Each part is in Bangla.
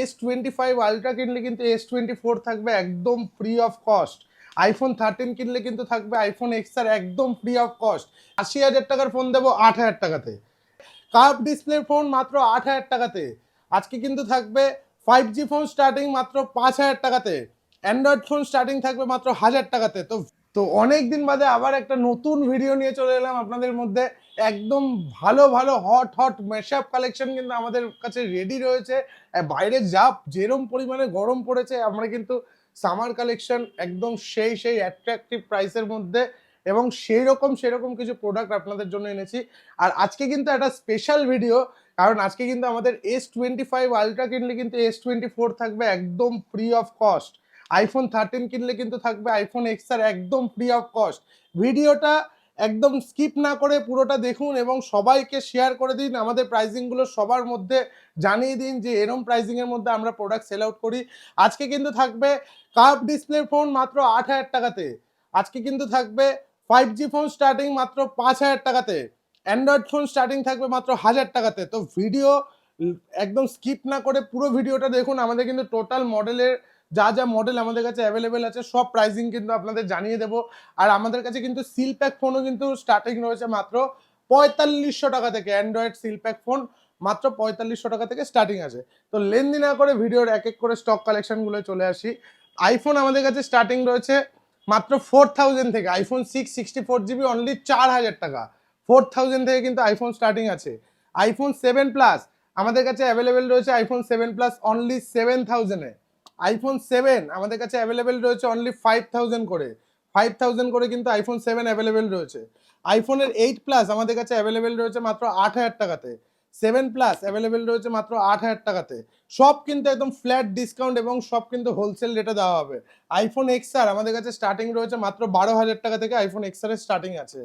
এস টোয়েন্টি ফাইভ আলট্রা কিনলে কিন্তু এস টোয়েন্টি ফোর থাকবে একদম free of cost iPhone thirteen কিনলে কিন্তু থাকবে আইফোন এক্স আর একদম ফ্রি অফ কস্ট আশি হাজার টাকার ফোন দেবো আট হাজার টাকাতে। কার্ভ ডিসপ্লে ফোন মাত্র আট হাজার টাকাতে। আজকে কিন্তু থাকবে ফাইভ জি ফোন স্টার্টিং মাত্র পাঁচ হাজার টাকাতে। অ্যান্ড্রয়েড ফোন স্টার্টিং থাকবে মাত্র হাজার টাকাতে। তো তো অনেক দিন বাদে আবার একটা নতুন ভিডিও নিয়ে চলে এলাম আপনাদের মধ্যে। একদম ভালো ভালো হট হট মেশআপ কালেকশন কিন্তু আমাদের কাছে রেডি রয়েছে। বাইরে যা যেরম পরিমাণে গরম পড়েছে, আমরা কিন্তু সামার কালেকশন একদম সেই সেই অ্যাট্রাকটিভ প্রাইসের মধ্যে এবং সেই রকম সেরকম কিছু প্রোডাক্ট আপনাদের জন্য এনেছি। আর আজকে কিন্তু একটা স্পেশাল ভিডিও কারণ আজকে কিন্তু আমাদের এস টোয়েন্টি ফাইভ আলট্রা কিনলে কিন্তু এস টোয়েন্টি ফোর থাকবে একদম free of cost iPhone thirteen কিনলে কিন্তু থাকবে আইফোন এক্স আর একদম ফ্রি অফ কস্ট ভিডিওটা একদম স্কিপ না করে পুরোটা দেখুন এবং সবাইকে শেয়ার করে দিন। আমাদের প্রাইজিংগুলো সবার মধ্যে জানিয়ে দিন যে এরম প্রাইজিংয়ের মধ্যে আমরা প্রোডাক্ট সেল আউট করি। আজকে কিন্তু থাকবে কার্ভ ডিসপ্লে ফোন মাত্র আট হাজার টাকাতে। আজকে কিন্তু থাকবে ফাইভ জি ফোন স্টার্টিং মাত্র পাঁচ হাজার টাকাতে। অ্যান্ড্রয়েড ফোন স্টার্টিং থাকবে মাত্র হাজার টাকাতে। তো ভিডিও একদম স্কিপ না করে পুরো ভিডিওটা দেখুন। আমাদের কিন্তু টোটাল মডেলের যা যা মডেল আমাদের কাছে অ্যাভেলেবেল আছে, সব প্রাইসিং কিন্তু আপনাদের জানিয়ে দেবো। আর আমাদের কাছে কিন্তু সিল প্যাক ফোনও কিন্তু স্টার্টিং রয়েছে মাত্র পঁয়তাল্লিশশো টাকা থেকে। অ্যান্ড্রয়েড সিল প্যাক ফোন মাত্র পঁয়তাল্লিশশো টাকা থেকে স্টার্টিং আছে। তো লেনদি না করে ভিডিওর এক এক করে স্টক কালেকশনগুলো চলে আসি। আইফোন আমাদের কাছে স্টার্টিং রয়েছে মাত্র ফোর থাউজেন্ড থেকে। IPhone six sixty four GB only চার হাজার টাকা। ফোর থাউজেন্ড থেকে কিন্তু আইফোন স্টার্টিং আছে। আইফোন সেভেন প্লাস আমাদের কাছে অ্যাভেলেবেল রয়েছে iPhone seven plus only seven থাউজেন্ডে iPhone seven আমাদের কাছে অ্যাভেলেবেল রয়েছে অনলি ফাইভ থাউজেন্ড করে। ফাইভ থাউজেন্ড করে কিন্তু আইফোন সেভেন অ্যাভেলেবেল রয়েছে। আইফোনের এইট প্লাস আমাদের কাছে অ্যাভেলেবেল রয়েছে মাত্র আট হাজার টাকাতে। সেভেন প্লাস অ্যাভেলেবেল রয়েছে মাত্র আট হাজার টাকাতে। সব কিন্তু একদম ফ্ল্যাট ডিসকাউন্ট এবং সব কিন্তু হোলসেল রেটে দেওয়া হবে। আইফোন এক্সআর আমাদের কাছে স্টার্টিং রয়েছে মাত্র বারো হাজার টাকা থেকে আইফোন এক্স এক্সআরের স্টার্টিং আছে।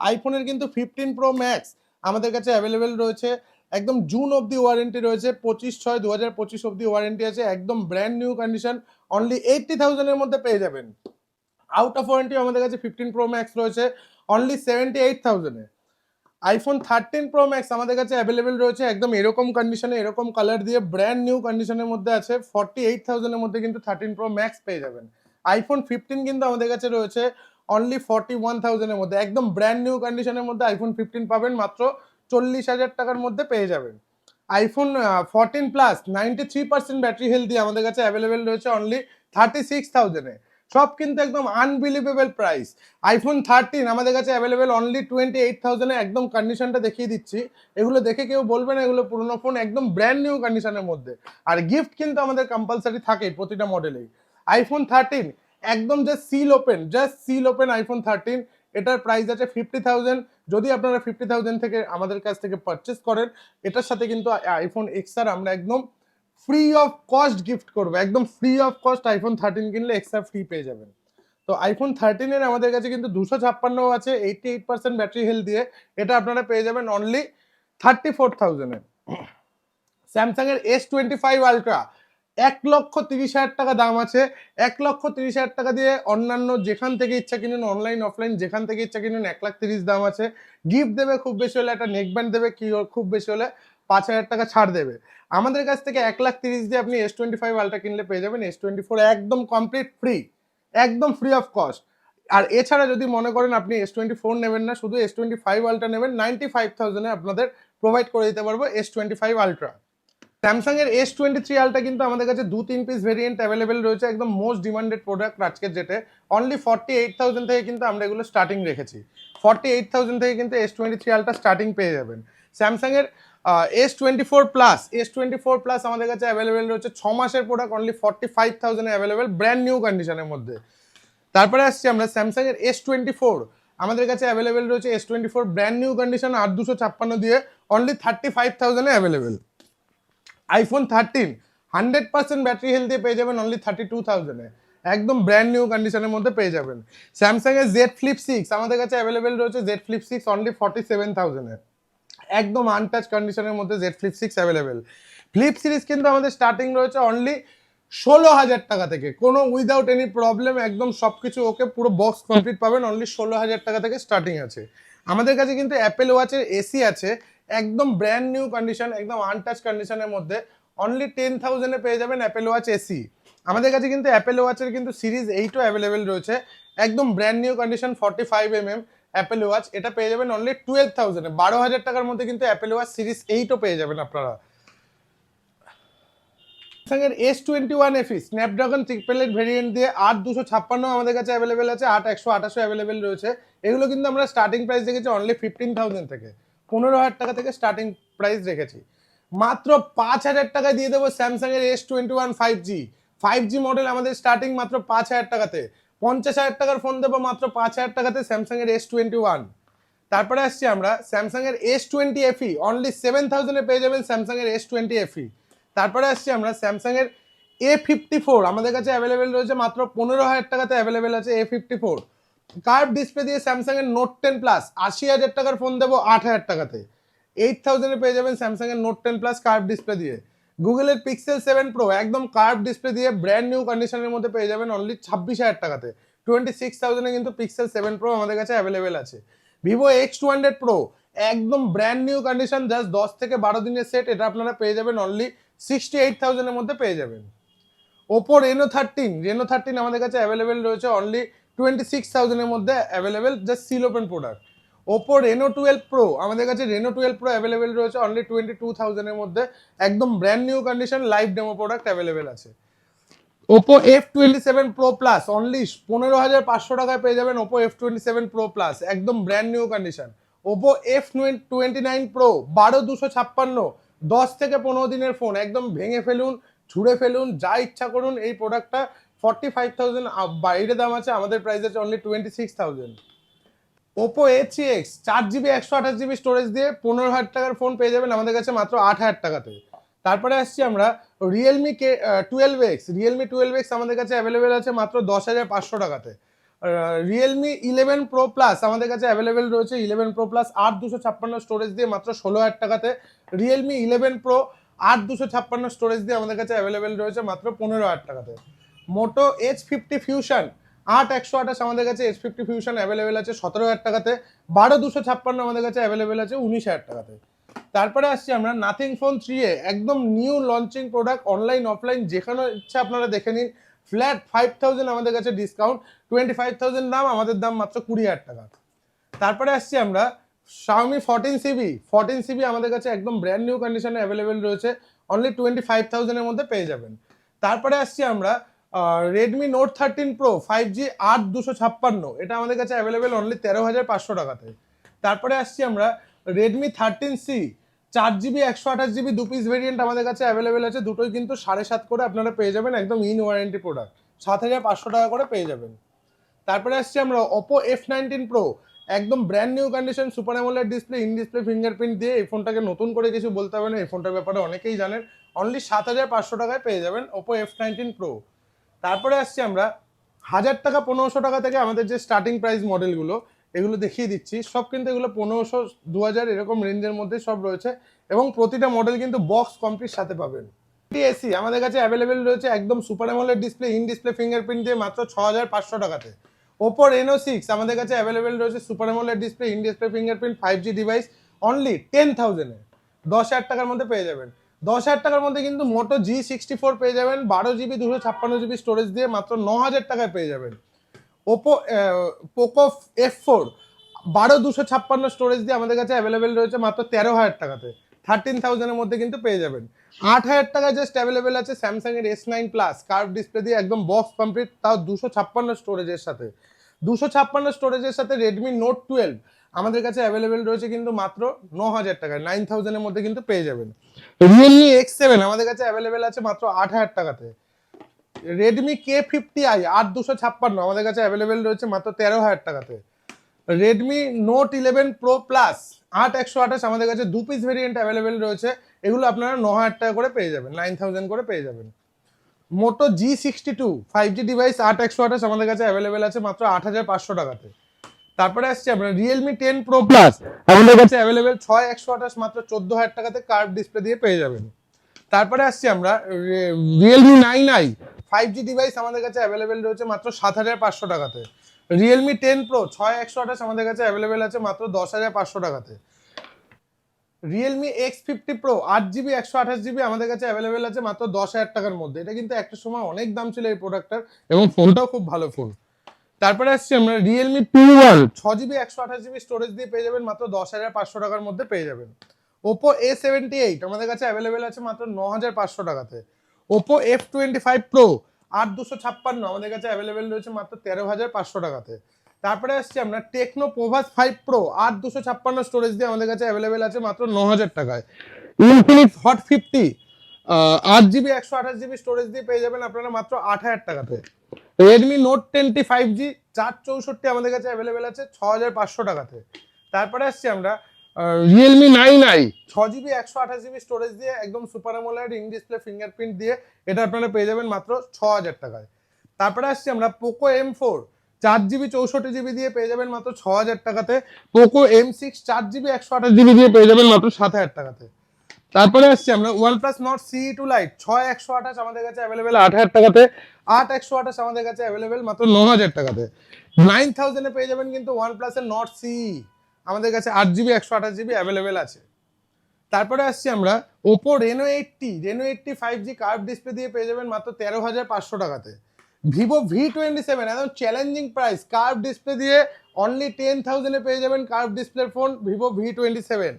আইফোনের কিন্তু ফিফটিন প্রো ম্যাক্স আমাদের কাছে অ্যাভেলেবেল রয়েছে। একদম জুন অবধি ওয়ারেন্টি রয়েছে, পঁচিশ ছয় দু হাজার পঁচিশ অবধি ওয়ারেন্টি আছে, একদম brand new condition only eighty থাউজেন্ডের মধ্যে পেয়ে যাবেন। আউট অফ ওয়ারেন্টি আমাদের কাছে ফিফটিন প্রো ম্যাক্স রয়েছে অনলি সেভেন্টি এইট থাউজেন্ডে আইফোন থার্টিন প্রো ম্যাক্স আমাদের কাছে অ্যাভেলেবেল রয়েছে, একদম এরকম কন্ডিশনে এরকম কালার দিয়ে ব্র্যান্ড নিউ কন্ডিশনের মধ্যে আছে ফর্টি এইট থাউজেন্ডের মধ্যে কিন্তু থার্টিন প্রো ম্যাক্স পেয়ে যাবেন। আইফোন ফিফটিন কিন্তু আমাদের কাছে রয়েছে অনলি ফর্টি ওয়ান থাউজেন্ডের মধ্যে, একদম ব্র্যান্ড নিউ কন্ডিশনের মধ্যে আইফোন ফিফটিন পাবেন মাত্র চল্লিশ হাজার টাকার মধ্যে পেয়ে যাবেন। IPhone fourteen plus ninety three percent battery healthy আমাদের কাছে অ্যাভেলেবেল রয়েছে অনলি থার্টি সিক্স থাউজেন্ডে সব কিন্তু একদম আনবিলিভেবল প্রাইস আইফোন থার্টিন আমাদের কাছে অ্যাভেলেবেল অনলি টোয়েন্টি এইট থাউজেন্ডে একদম কন্ডিশনটা দেখিয়ে দিচ্ছি। এগুলো দেখে কেউ বলবে না, এগুলো পুরোনো ফোন একদম ব্র্যান্ড নিউ কন্ডিশনের মধ্যে। আর গিফট কিন্তু আমাদের কম্পালসারি থাকে প্রতিটা মডেলেই আইফোন থার্টিন একদম just seal open just seal open iPhone thirteen এটার প্রাইস আছে ফিফটি থাউজেন্ড যদি আপনারা ফিফটি থাউজেন্ড থেকে আমাদের কাছ থেকে পারচেস করেন, এটার সাথে কিন্তু আইফোন এক্সআর আমরা একদম ফ্রি অফ কস্ট গিফট করব। একদম free of cost iPhone thirteen কিনলে এক্সট্রা ফ্রি পেয়ে যাবেন। তো আইফোন থার্টিনের আমাদের কাছে কিন্তু দুশো ছাপ্পান্ন আছে eighty eight percent battery health দিয়ে। এটা আপনারা পেয়ে যাবেন অনলি থার্টি ফোর থাউজেন্ডে স্যামসাংয়ের এস টোয়েন্টি ফাইভ আলট্রা এক লক্ষ তিরিশ হাজার টাকা দাম আছে। এক লক্ষ তিরিশ হাজার টাকা দিয়ে অন্যান্য যেখান থেকে ইচ্ছা কিনুন অনলাইন অফলাইন যেখান থেকে ইচ্ছা কিনুন, এক লাখ তিরিশ দাম আছে। গিফট দেবে খুব বেশি হলে একটা নেকব্যান্ড দেবে, কি খুব বেশি হলে পাঁচ হাজার টাকা ছাড় দেবে। আমাদের কাছ থেকে এক লাখ তিরিশ দিয়ে আপনি এস টোয়েন্টি ফাইভ আলট্রা কিনলে পেয়ে যাবেন। এস টোয়েন্টি ফোর একদম কমপ্লিট ফ্রি একদম ফ্রি অফ কস্ট আর এছাড়া যদি মনে করেন আপনি এস টোয়েন্টি ফোর নেবেন না, শুধু এস টোয়েন্টি ফাইভ আলট্রা নেবেন নাইনটি ফাইভ থাউজেন্ডে আপনাদের প্রোভাইড করে দিতে পারব S twenty five ultra Samsung এর এস টোয়েন্টি থ্রি আলটা কিন্তু আমাদের কাছে দু তিন পিস ভেরিয়েন্ট অ্যাভেলেবেল রয়েছে, একদম মোস্ট ডিমান্ডেড প্রোডাক্ট আজকের যেটা অনলি ফর্টি এইট থাউজেন্ড থেকে কিন্তু আমরা এগুলো স্টার্টিং রেখেছি। ফর্টি এইট থাউজেন্ড থেকে কিন্তু S twenty three ultra starting পেয়ে যাবেন। স্যামসাং এর S twenty four plus S twenty four plus আমাদের কাছে অ্যাভেলেবেল রয়েছে, ছ মাসের product only forty five thousand available brand new কন্ডিশনের মধ্যে। তারপরে আসছি আমরা স্যামসাং এর এস টোয়েন্টি ফোর আমাদের কাছে অ্যাভেলেবেল রয়েছে S twenty four brand new condition আট দুশো ছাপ্পান্ন দিয়ে only thirty five থাউজেন্ডে available iPhone thirteen hundred percent battery health পেয়ে যাবেন অনলি থার্টি টু থাউজেন্ডে একদম ব্র্যান্ড নিউ কন্ডিশনের মধ্যে পেয়ে যাবেন। স্যামসাং এর জেড ফ্লিপ সিক্স আমাদের কাছে অ্যাভেলেবেল রয়েছে Z flip six only forty seven থাউজেন্ডে একদম আনটাচ কন্ডিশনের মধ্যে Z flip six available flip series কিন্তু আমাদের স্টার্টিং রয়েছে অনলি ষোলো হাজার টাকা থেকে। কোনো উইদাউট এনি প্রবলেম একদম সব কিছু ওকে পুরো বক্স কমপ্লিট পাবেন অনলি ষোলো হাজার টাকা থেকে স্টার্টিং আছে। আমাদের কাছে কিন্তু অ্যাপেল ওয়াচের এসি আছে। একদম ব্র্যান্ড নিউ কন্ডিশন একদম আনটাচ কন্ডিশনের মধ্যে অনলি টেন থাউজেন্ডে পেয়ে যাবেন অ্যাপেল ওয়াচ এসি আমাদের কাছে কিন্তু অ্যাপেল ওয়াচের কিন্তু সিরিজ এইটও অ্যাভেলেবেল রয়েছে। একদম brand new condition forty five M M Apple watch এটা পেয়ে যাবেন অনলি টুয়েলভ থাউজেন্ডে বারো হাজার টাকার মধ্যে কিন্তু অ্যাপেল ওয়াচ সিরিজ এইটও পেয়ে যাবেন আপনারা। স্যামসাংয়ের S twenty one FE Snapdragon eight variant দিয়ে আট দুশো ছাপ্পান্ন আমাদের কাছে অ্যাভেলেবেল আছে, আট একশো আঠাশো অ্যাভেলেবেল রয়েছে। এগুলো কিন্তু আমরা স্টার্টিং প্রাইস রেখেছি অনলি ফিফটিন থাউজেন্ড থেকে। পনেরো হাজার টাকা থেকে স্টার্টিং প্রাইস রেখেছি। মাত্র পাঁচ হাজার টাকা দিয়ে দেবো স্যামসাংয়ের S twenty one five G five G model আমাদের স্টার্টিং মাত্র পাঁচ হাজার টাকাতে। পঞ্চাশ হাজার টাকার ফোন দেবো মাত্র পাঁচ হাজার টাকাতে স্যামসাংয়ের এস টোয়েন্টি ওয়ান তারপরে আসছি আমরা স্যামসাংয়ের S twenty FE only seven থাউজেন্ডে পেয়ে যাবেন স্যামসাংয়ের এস টোয়েন্টি এফি তারপরে আসছি আমরা স্যামসাংয়ের এ ফিফটি ফোর আমাদের কাছে অ্যাভেলেবেল রয়েছে মাত্র পনেরো হাজার টাকাতে অ্যাভেলেবেল আছে A fifty four curve display দিয়ে স্যামসাংয়ের নোট টেন প্লাস আশি হাজার টাকার ফোন দেবো আট হাজার টাকাতে। এইট থাউজেন্ডে পেয়ে যাবেন স্যামসাংয়ের note ten plus curve display দিয়ে। গুগলের পিক্সেল সেভেন প্রো একদম কার্ভ ডিসপ্লে দিয়ে ব্র্যান্ড নিউ কন্ডিশনের মধ্যে পেয়ে যাবেন অনলি ছাব্বিশ হাজার টাকাতে। টোয়েন্টি সিক্স থাউজেন্ডে কিন্তু পিক্সেল সেভেন প্রো আমাদের কাছে অ্যাভেলেবেল আছে। Vivo X two hundred pro একদম ব্র্যান্ড নিউ কন্ডিশন জাস্ট দশ থেকে বারো দিনের সেট এটা আপনারা পেয়ে যাবেন অনলি সিক্সটি এইট থাউজেন্ডের মধ্যে পেয়ে যাবেন। Oppo Reno thirteen Reno thirteen আমাদের কাছে অ্যাভেলেবেল রয়েছে অনলি টোয়েন্টি সিক্স থাউজেন্ডের মধ্যে available just seal open product Oppo Reno twelve pro আমাদের কাছে রেনো টুয়েলভ প্রো অ্যাভেলেবেল রয়েছে অনলি টোয়েন্টি টু থাউজেন্ডের মধ্যে। একদম brand new condition live demo product available আছে। Oppo F twenty seven pro plus only পনেরো হাজার পাঁচশো টাকায় পেয়ে যাবেন Oppo F twenty seven pro plus একদম brand new condition Oppo F twenty nine pro বারো দুশো ছাপ্পান্ন, দশ থেকে পনেরো দিনের ফোন একদম ভেঙে ফেলুন, ছুঁড়ে ফেলুন, যা ইচ্ছা করুন, এই প্রোডাক্টটা ফর্টি ফাইভ থাউজেন্ড বাইরে দাম আছে, আমাদের প্রাইস আছে only twenty six thousand Oppo A three X চার জিবি একশো আঠাশ জিবি স্টোরেজ দিয়ে পনেরো হাজার টাকার ফোন পেয়ে যাবেন আমাদের কাছে মাত্র আট হাজার টাকাতে। তারপরে আসছি আমরা Realme K twelve X Realme twelve X আমাদের কাছে অ্যাভেলেবেল আছে মাত্র দশ হাজার পাঁচশো টাকাতে। রিয়েলমি ইলেভেন প্রো প্লাস আমাদের কাছে অ্যাভেলেবেল রয়েছে ইলেভেন প্রো প্লাস আট দুশো ছাপ্পান্ন স্টোরেজ দিয়ে মাত্র ষোলো হাজার টাকাতে। রিয়েলমি ইলেভেন প্রো আট দুশো ছাপ্পান্ন স্টোরেজ দিয়ে আমাদের কাছে অ্যাভেলেবেল রয়েছে মাত্র পনেরো হাজার টাকাতে। মোটো এইচ ফিফটি ফিউশন আট একশো আঠাশ আমাদের কাছে এইচ ফিফটি ফিউশন অ্যাভেলেবেল আছে, সতেরো হাজার টাকাতে। বারো দুশো ছাপ্পান্ন আমাদের কাছে অ্যাভেলেবেল আছে, উনিশ হাজার টাকাতে। তারপরে আসছি আমরা নাথিং ফোন থ্রি এ, একদম new launching product online offline যেখানে ইচ্ছা আপনারা দেখে নিন। ফ্ল্যাট ফাইভ থাউজেন্ড আমাদের কাছে ডিসকাউন্ট টোয়েন্টি ফাইভ থাউজেন্ড দাম, আমাদের দাম মাত্র কুড়ি হাজার টাকা। তারপরে আসছি আমরা Xiaomi fourteen Civi fourteen Civi আমাদের কাছে একদম ব্র্যান্ড নিউ কন্ডিশনে অ্যাভেলেবেল রয়েছে। অনলি টোয়েন্টি ফাইভ থাউজেন্ডের মধ্যে পেয়ে যাবেন। তারপরে আসছি আমরা Redmi note thirteen pro five G আট দুশো ছাপ্পান্ন। এটা আমাদের কাছে অ্যাভেলেবেল অনলি তেরো হাজার পাঁচশো টাকাতে। তারপরে আসছি আমরা রেডমি থার্টিন সি চার জিবি একশো আঠাশ জিবি দু পিস ভেরিয়েন্ট আমাদের কাছে অ্যাভেলেবেল আছে। দুটোই কিন্তু সাড়ে সাত করে আপনারা পেয়ে যাবেন একদম ইন ওয়ারেন্টি প্রোডাক্ট সাত হাজার পাঁচশো টাকা করে পেয়ে যাবেন। তারপরে আসছি আমরা ওপো এফ নাইনটিন প্রো একদম brand new condition super AMOLED display in display fingerprint দিয়ে এই ফোনটাকে নতুন করে কিছু বলতে হবে না। এই ফোনটার ব্যাপারে অনেকেই জানেন। অনলি সাত হাজার পাঁচশো টাকায় পেয়ে যাবেন ওপো এফ নাইনটিন প্রো তারপরে আসছি আমরা হাজার টাকা পনেরোশো টাকা থেকে আমাদের যে স্টার্টিং প্রাইস মডেলগুলো এগুলো দেখিয়ে দিচ্ছি। সব কিন্তু এগুলো পনেরোশো দু হাজার এরকম রেঞ্জের মধ্যে সব রয়েছে এবং প্রতিটা মডেল কিন্তু বক্স কমপ্লিট সাথে পাবেন। এসি আমাদের কাছে অ্যাভেলেবেল রয়েছে একদম super AMOLED display in display fingerprint দিয়ে মাত্র ছ হাজার পাঁচশো টাকাতে। ওপো রেনো সিক্স আমাদের কাছে অ্যাভেলেবেল রয়েছে super AMOLED display in display fingerprint five G device only ten থাউজেন্ডে দশ হাজার টাকার মধ্যে পেয়ে যাবেন। দশ হাজার টাকার মধ্যে কিন্তু মোটো জি সিক্সটি ফোর পেয়ে যাবেন, বারো জিবি, দুশো ছাপ্পান্ন জিবি স্টোরেজ দিয়ে মাত্র ন হাজার টাকায় পেয়ে যাবেন। ওপো পোকো এফ ফোর বারো দুশো ছাপ্পান্ন স্টোরেজ দিয়ে আমাদের কাছে অ্যাভেলেবেল রয়েছে মাত্র তেরো হাজার টাকাতে। থার্টিন থাউজেন্ডের মধ্যে কিন্তু পেয়ে যাবেন। আট হাজার টাকা জাস্ট অ্যাভেলেবেল আছে স্যামসাং এর S nine plus curve display দিয়ে একদম বক্স কমপ্লিট তাও দুশো ছাপ্পান্ন স্টোরেজের সাথে। দুশো ছাপ্পান্ন স্টোরেজের সাথে রেডমি নোট টুয়েলভ আমাদের কাছে অ্যাভেলেবেল রয়েছে কিন্তু মাত্র ন হাজার টাকায় নাইন থাউজেন্ডের মধ্যে কিন্তু পেয়ে যাবেন। রিয়েলমি এক্স সেভেন আমাদের কাছে অ্যাভেলেবেল আছে মাত্র আট হাজার টাকাতে। রেডমি কে ফিফটি আই আট দুশো ছাপ্পান্ন আমাদের কাছে অ্যাভেলেবেল রয়েছে মাত্র তেরো হাজার টাকাতে। Redmi note eleven pro plus আট একশো আঠাশ আমাদের কাছে দু পিস ভেরিয়েন্ট অ্যাভেলেবেল রয়েছে। এগুলো আপনারা ন হাজার টাকা করে পেয়ে যাবেন নাইন থাউজেন্ড করে পেয়ে যাবেন। Moto G sixty two five G device আট একশো আঠাশ আমাদের কাছে অ্যাভেলেবেল আছে মাত্র আট হাজার পাঁচশো টাকাতে। তারপরে আসছে আপনার রিয়েলমি টেন প্রো প্লাস আমাদের কাছে অ্যাভেলেবেল ছয় একশো আঠাশ মাত্র চোদ্দ হাজার টাকাতে কার্ভ ডিসপ্লে দিয়ে পেয়ে যাবেন। তারপরে আসছি আমরা Realme nine i five G device আমাদের কাছে অ্যাভেলেবেল রয়েছে মাত্র সাত হাজার পাঁচশো টাকাতে। রিয়েলমি টেন প্রো ছয় একশো আঠাশ আমাদের কাছে অ্যাভেলেবেল আছে মাত্র দশ হাজার পাঁচশো টাকাতে। রিয়েলমি এক্স ফিফটি প্রো আট জিবি একশো আঠাশ জিবি আমাদের কাছে অ্যাভেলেবেল আছে মাত্র দশ হাজার টাকার মধ্যে। এটা কিন্তু একটা সময় অনেক দাম ছিল এই প্রোডাক্টটার এবং ফোনটাও খুব ভালো ফোন তারপরে আসছি আমরা রিয়েলমি পি ওয়ান ছ জিবি একশো আঠাশ জিবি স্টোরেজ দিয়ে পেয়ে যাবেন, মাত্র দশ হাজার পাঁচশো টাকার মধ্যে পেয়ে যাবেন। ওপো এ সেভেন্টি এইট আমাদের কাছে অ্যাভেলেবেল আছে মাত্র ন হাজার পাঁচশো টাকাতে। Oppo F twenty five pro আট দুশো ছাপ্পান্ন, আমাদের কাছে অ্যাভেলেবেল রয়েছে মাত্র তেরো হাজার পাঁচশো টাকাতে। তারপরে আসছি আমরা টেকনো প্রভাস ফাইভ প্রো আট দুশো ছাপ্পান্ন স্টোরেজ দিয়ে আমাদের কাছে অ্যাভেলেবেল আছে মাত্র ন হাজার টাকায়। ইনফিনিক্স হট ফিফটি আট জিবি একশো আঠাশ জিবি স্টোরেজ দিয়ে পেয়ে যাবেন আপনারা মাত্র আট হাজার টাকাতে। Redmi note ten T five G চার চৌষট্টি আমাদের কাছে অ্যাভেলেবেল আছে ছ হাজার পাঁচশো টাকাতে। তারপরে আসছি আমরা রিয়েলমি নাইন আই ছ জিবি একশো আঠাশ জিবি স্টোরেজ দিয়ে, একদম super AMOLED in display fingerprint দিয়ে, এটা আপনারা পেয়ে যাবেন মাত্র ছ হাজার টাকায়। তারপরে আসছি আমরা পোকো এম ফোর চার জিবি, চৌষট্টি জিবি দিয়ে পেয়ে যাবেন মাত্র ছ হাজার টাকাতে। পোকো এম সিক্স চার জিবি, একশো আঠাশ জিবি দিয়ে পেয়ে যাবেন মাত্র সাত হাজার টাকাতে। তারপরে আসছি আমরা one plus Nord C two lite ছয় একশো আঠাশ আমাদের কাছে অ্যাভেলেবেল আট হাজার টাকাতে। আট একশো আঠাশ আমাদের কাছে অ্যাভেলেবেল মাত্র ন হাজার টাকাতে। নাইন থাউজেন্ডে পেয়ে যাবেন কিন্তু ওয়ান প্লাসের নট সি আমাদের কাছে আট জিবি, একশো আঠাশ জিবি অ্যাভেলেবেল আছে। তারপরে আসছি আমরা Oppo Reno eight T Reno eight T five G curve display দিয়ে পেয়ে যাবেন মাত্র তেরো হাজার পাঁচশো টাকাতে। ভিভো ভি টোয়েন্টি সেভেন একদম চ্যালেঞ্জিং প্রাইস কার্ভ ডিসপ্লে দিয়ে অনলি টেন থাউজেন্ডে পেয়ে যাবেন কার্ভ ডিসপ্লের phone Vivo V twenty seven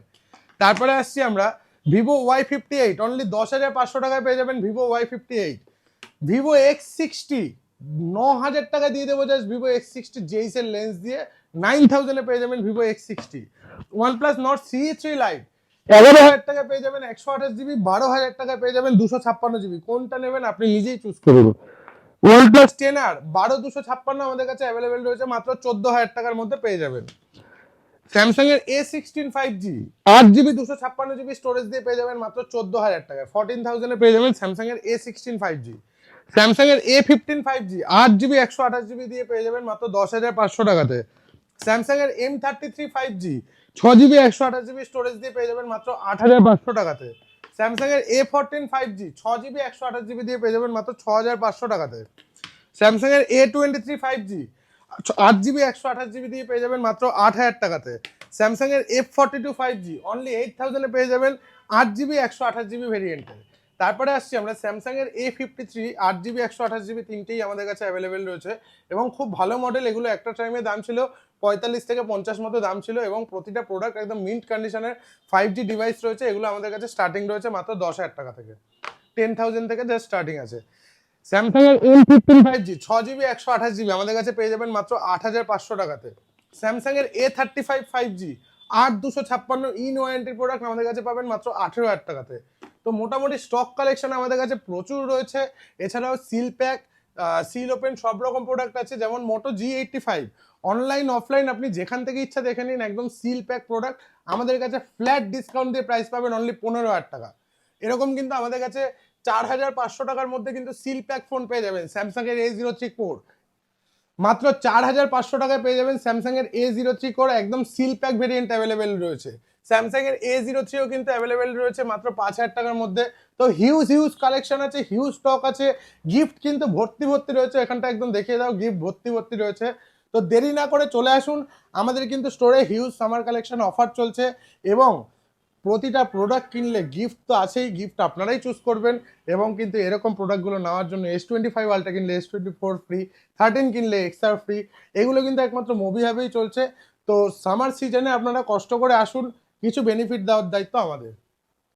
তারপরে আসছি আমরা Vivo Y fifty eight only দশ হাজার পাঁচশো টাকায় পেয়ে যাবেন Vivo Y fifty eight Vivo X sixty ন হাজার টাকা দিয়ে দেবো জাস্ট ভিভো এক্স সিক্সটি জেইসের লেন্স দিয়ে নাইন থাউজেন্ডে পেয়ে যাবেন Vivo X sixty one plus Nord C three lite এগারো হাজার টাকা পেয়ে যাবেন একশো আঠাশ জিবি বারো হাজার টাকা পেয়ে যাবেন দুশো ছাপ্পান্ন জিবি। কোনটা নেবেন আপনি নিজেই চুজ করুন। ওয়ান প্লাস টেন আর বারো দুশো ছাপ্পান্ন আমাদের কাছে অ্যাভেলেবেল রয়েছে মাত্র চোদ্দ হাজার টাকার মধ্যে পেয়ে যাবেন। স্যামসাং এর এ সিক্সটিন ফাইভ জি আট জিবি দুশো ছাপ্পান্ন জিবি স্টোরেজ দিয়ে পেয়ে যাবেন মাত্র চোদ্দ হাজার টাকায়। ফোরটিন থাউজেন্ডে পেয়ে যাবেন স্যামসাং এর A sixteen five G Samsung এর এ ফিফটিন ফাইভ জি আট জিবি একশো আঠাশ জিবি দিয়ে পেয়ে যাবেন মাত্র দশ হাজার পাঁচশো টাকাতে। স্যামসাং এর M thirty three five G ছ জিবি একশো আঠাশ জিবি স্টোরেজ দিয়ে পেয়ে যাবেন মাত্র আট হাজার পাঁচশো টাকাতে। স্যামসাং এর এ ফোরটিন ফাইভ জি ছ জিবি একশো আঠাশ জিবি দিয়ে পেয়ে যাবেন মাত্র ছ হাজার পাঁচশো টাকাতে। স্যামসাং এর A twenty three five G আট জিবি একশো আঠাশ জিবি দিয়ে পেয়ে যাবেন মাত্র আট হাজার টাকাতে। স্যামসাং এর F forty two five G only eight থাউজেন্ডে পেয়ে যাবেন আট জিবি একশো আঠাশ জিবি ভেরিয়েন্টের তারপরে আসছি আমরা স্যামসাং এর এ ফিফটি থ্রি আট জিবি একশো আঠাশ জিবি তিনটেই আমাদের কাছে অ্যাভেলেবেল রয়েছে। এবং খুব ভালো মডেল এগুলো একটা টাইমে দাম ছিল পঁয়তাল্লিশ থেকে পঞ্চাশ মতো দাম ছিল এবং প্রতিটা প্রোডাক্ট একদম মিন্ট কন্ডিশনের ফাইভ জি ডিভাইস রয়েছে, এগুলো আমাদের কাছে স্টার্টিং রয়েছে মাত্র দশ হাজার টাকা থেকে। টেন থাউজেন্ড থেকে জাস্ট স্টার্টিং আছে। স্যামসাং এর এম ফিফটিন ফাইভ জি ছ জিবি একশো আঠাশ জিবি আমাদের কাছে পেয়ে যাবেন মাত্র আট হাজার পাঁচশো টাকাতে। স্যামসাং এর A thirty five five G আট দুশো ছাপ্পান্ন ইন ওয়ারেন্টি প্রোডাক্ট আমাদের কাছে পাবেন মাত্র আঠেরো হাজার টাকাতে। তো মোটামুটি স্টক কালেকশন আমাদের কাছে প্রচুর রয়েছে। এছাড়াও সিল প্যাক সিল ওপেন সব রকম প্রোডাক্ট আছে, যেমন Moto G eighty five online offline আপনি যেখান থেকে ইচ্ছা দেখে নিন একদম সিল প্যাক প্রোডাক্ট আমাদের কাছে ফ্ল্যাট ডিসকাউন্ট দিয়ে প্রাইস পাবেন অনলি পনেরো হাজার টাকা। এরকম কিন্তু আমাদের কাছে চার হাজার পাঁচশো টাকার মধ্যে কিন্তু সিল প্যাক ফোন পেয়ে যাবেন। স্যামসাং এর এ জিরো থ্রি কোর মাত্র চার হাজার পাঁচশো টাকায় পেয়ে যাবেন স্যামসাং এর এ জিরো থ্রি কোর একদম সিল প্যাক ভেরিয়েন্ট অ্যাভেলেবেল রয়েছে। স্যামসাং এর এ জিরো থ্রিও কিন্তু অ্যাভেলেবেল রয়েছে মাত্র পাঁচ হাজার টাকার মধ্যে। তো হিউজ হিউজ কালেকশন আছে হিউজ স্টক আছে। গিফট কিন্তু ভর্তি ভর্তি রয়েছে। এখানটা একদম দেখিয়ে দাও গিফট ভর্তি ভর্তি রয়েছে। তো দেরি না করে চলে আসুন। আমাদের কিন্তু স্টোরে হিউজ সামার কালেকশন অফার চলছে এবং প্রতিটা প্রোডাক্ট কিনলে গিফট তো আছেই গিফট আপনারাই চুজ করবেন এবং কিন্তু এরকম প্রোডাক্টগুলো নেওয়ার জন্য এস টোয়েন্টি ফাইভ আলটা কিনলে S twenty four free thirteen কিনলে এক্সট্রা ফ্রি এগুলো কিন্তু একমাত্র মুভি হ্যাবেই চলছে। তো সামার সিজনে আপনারা কষ্ট করে আসুন, কিছু বেনিফিট দেওয়ার দায়িত্ব আমাদের।